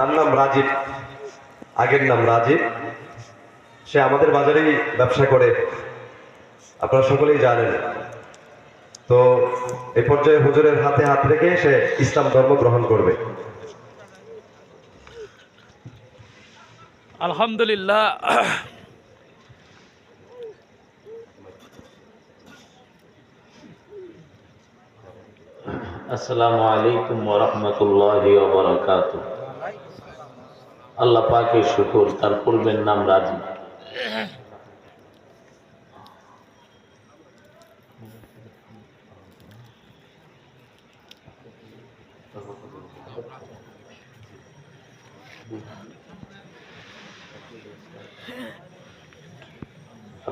তার নাম রাজীব। আগের নাম রাজীব। সে আমাদের বাজারেই ব্যবসা করে। আপনারা সকলেই জানেন। তো এই পর্যায়ে হুজুরের হাতে হাত রেখে সে ইসলাম ধর্ম গ্রহণ করবে। আলহামদুলিল্লাহ। আসসালামু আলাইকুম ওরহমতুল্লাহি ওবরাকাত আল্লাহ পাকের শুকুর তার পূর্বের নাম রাজি।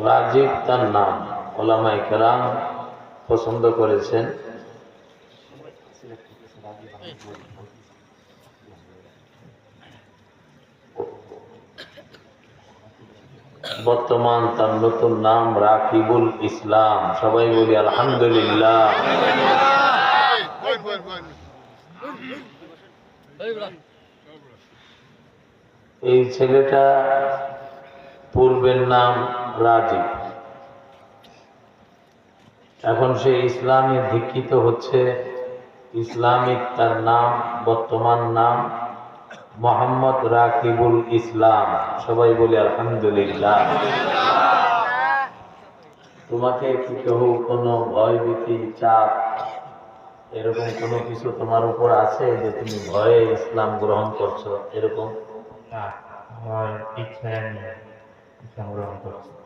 রাজীব তার নাম ওলামাই কেরাম পছন্দ করেছেন। বর্তমান তার নতুন নাম রাকিবুল ইসলাম। সবাই বলি, আলহামদুলিল্লাহ। এই ছেলেটা পূর্বের নাম রাজীব। এখন সে ইসলামে দীক্ষিত হচ্ছে। ইসলামিক তার নাম, বর্তমান নাম মোহাম্মদ রাকিবুল ইসলাম। সবাই বলি আলহামদুলিল্লাহ। তোমাকে কি কেউ কোনো ভয় ভীতি চাপ এরকম কোনো কিছু তোমার উপর আছে যে তুমি ভয়ে ইসলাম গ্রহণ করছ? এরকম?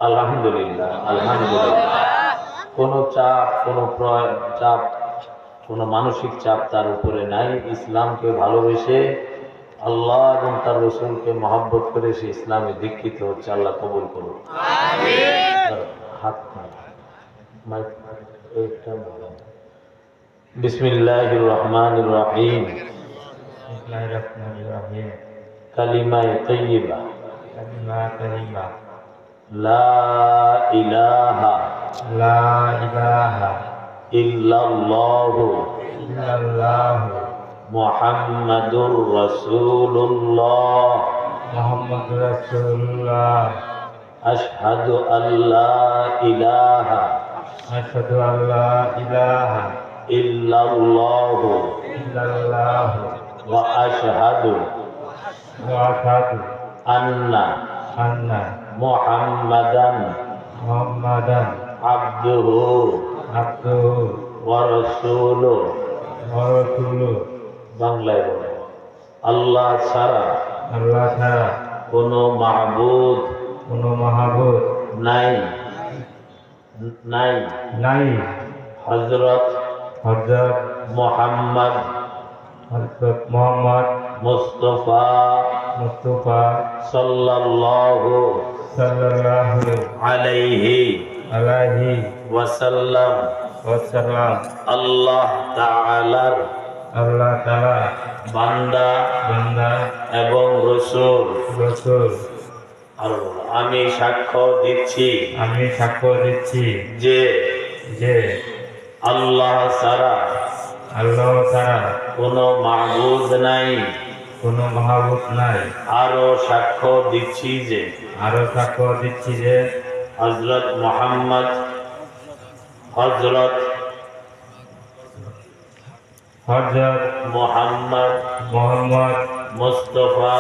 আলহামদুলিল্লাহ আলহামদুলিল্লাহ। কোনো চাপ কোনো প্রয়- চাপ কোনো মানসিক চাপ তার উপরে নাই। ইসলামকে ভালোবেসে আল্লাহ এবং তার রসুলকে মহাব্বত করে সে ইসলামে দীক্ষিত হচ্ছে আল্লাহ কবুল করুন তার হাত মাইক এইটা বলো। বিসমিল্লাহির রহমানির রহিম। ইসলাম রহমান রহিম কালিমায়ে তৈয়বা। কালিমা কালিমা লা ইলাহা লা ইলাহা ইল্লাল্লাহু। ইল্লাল্লাহ। মুহাম্মাদুর রাসূলুল্লাহ মুহাম্মদ রাসূলুল্লাহ আশহাদু আল্লা ইলাহা আশহাদু আল্লা ইলাহা ইল্লাল্লাহু ইল্লাল্লাহ ওয়া আশহাদু ওয়া আশহাদু আন্না আন্না মুহাম্মাদান মুহাম্মাদান আবদুহু আবদুহু ওয়া রাসূলুহু ওয়া রাসূলুহু বাংলায় বলে। আল্লাহ ছাড়া আল্লাহ ছাড়া কোনো মাহবুদ কোনো মাহবুব নাই। নাই। নাই। হজরত হযরত মোহাম্মদ হযরত মুহাম্মদ মুস্তফা মুস্তাফা সাল্লাল্লাহু সাল্লাল্লাহু আলাইহি আলাইহি ওয়াসাল্লাম। ওয়াসাল্লাম। আল্লাহ তাআলার আল্লাহ তাআলা বান্দা বান্দা এবং রসূল। রাসূল। আর আমি সাক্ষ্য দিচ্ছি আমি সাক্ষ্য দিচ্ছি যে যে আল্লাহ ছাড়া আল্লাহ ছাড়া কোনো মাহবুদ নাই। কোনো মাহবুব নাই। আরও সাক্ষ্য দিচ্ছি যে আরও সাক্ষ্য দিচ্ছি যে হজরত মোহাম্মদ হজরত হযরত মোহাম্মদ মুহাম্মদ মুস্তফা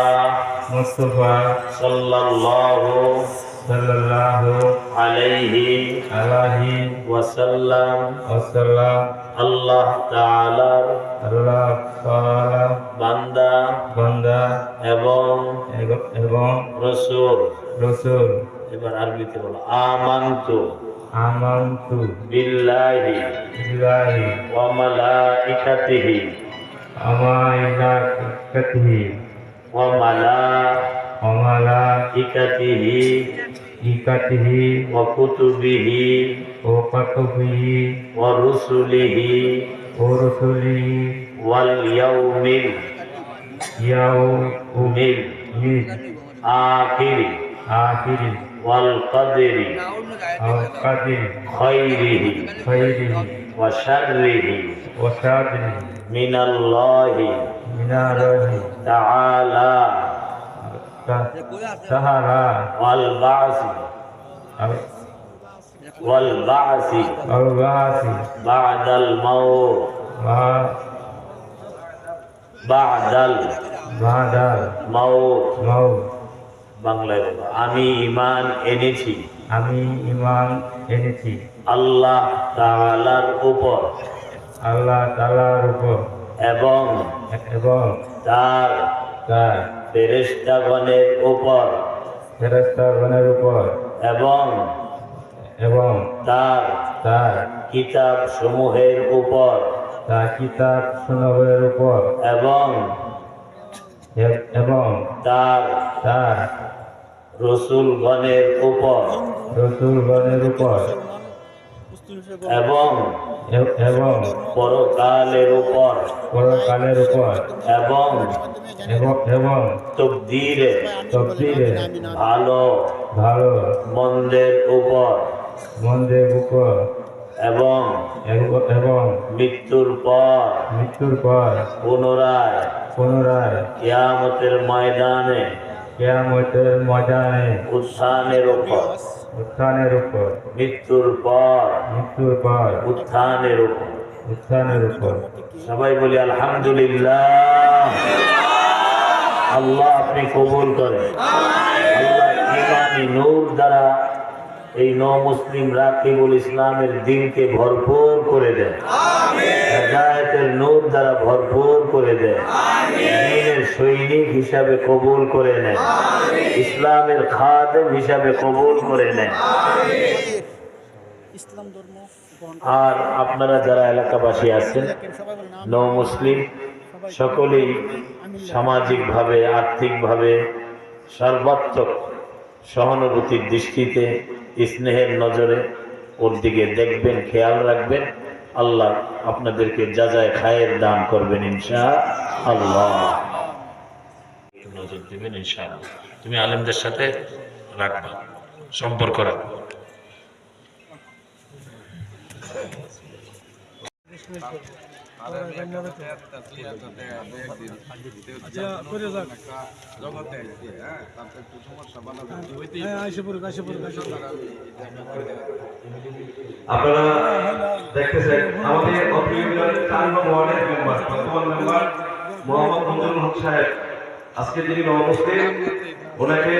মুস্তাফা সাল্লাল্লাহু সাল্লাল্লাহু আলাইহি আলাইহি ওয়াসাল্লাম। ওয়াসাল্লাম। আল্লাহ তাআলার আল্লাহ তাআলা বান্দা বান্দা এবং এবং রসূল। রাসূল। এবার আরবিতে বলো আমান্তু। আমানতু বিল্লাহি বিল্লাহি ওয়া মালাইকাতিহি। আমাইলাকাতিহি ওয়া মালাইকাতিহি। আমালাইকাতিহি ওয়া কুতুবিহি। ও কাতুবিহি। ওয়া রুসুলিহি। ও والقدر والقدر خيره خيره وشره وشره من الله من الله تعالى تعالى والبعث والبعث والبعث بعد الموت بعد بعد الموت বাংলায় বলো, আমি ইমান এনেছি। আমি ইমান এনেছি। আল্লাহ তাআলার উপর। আল্লাহ তালার উপর। এবং এবং তার তার ফেরেশতাগণের উপর। ফেরস্তাগণের উপর। এবং এবং তার তার কিতাব সমূহের উপর। তার কিতাব সুনবের উপর। এবং এবং তার তার রসুলগণের উপর। রসুলগণের উপর। এবং এবং পরকালের উপর। পরকালের উপর। এবং এবং এবং তকদিরে। তকদিরে। ভালো। ভালো। মন্দের উপর। মন্দের উপর। এবং এব- এবং মৃত্যুর পর। মৃত্যুর পর। পুনরায়। পুনরায়। কিয়ামতের ময়দানে। কেয়ামতের ময়দানে। উত্থানের উপর। উত্থানের উপর। মৃত্যুর পর। মৃত্যুর পর। উত্থানের উপর। উত্থানের উপর। সবাই বলি আলহামদুলিল্লাহ। আল্লাহ আপনি কবুল করেন। আল্লাহ নূর দ্বারা এই ন মুসলিম রাকিবুল ইসলামের দিনকে ভরপুর করে হেদায়তের নূর দ্বারা ভরপুর করে দেন দিনের সৈনিক হিসাবে কবুল করে নেয়। ইসলামের খাদেম হিসাবে কবুল করে নেয়। ইসলাম ধর্ম আর আপনারা যারা এলাকাবাসী আছেন ন মুসলিম সকলেই সামাজিকভাবে আর্থিকভাবে সর্বাত্মক সহানুভূতির দৃষ্টিতে স্নেহের নজরে ওর দিকে দেখবেন, খেয়াল রাখবেন। আল্লাহ আপনাদেরকে যা যায় খায়ের দান করবেন ইনশা আল্লাহ নজর দেবেন ইনশাআল্লাহ। তুমি আলেমদের সাথে রাখবা, সম্পর্ক রাখবা। আপনারা দেখতেছেন আমাদের অত্র ইউনিয়নের চার নম্বর ওয়ার্ডের মেম্বার বর্তমান মেম্বার মোহাম্মদ মঞ্জুরুল হক সাহেব। আজকে যিনি নবমুসলিম ওনাকে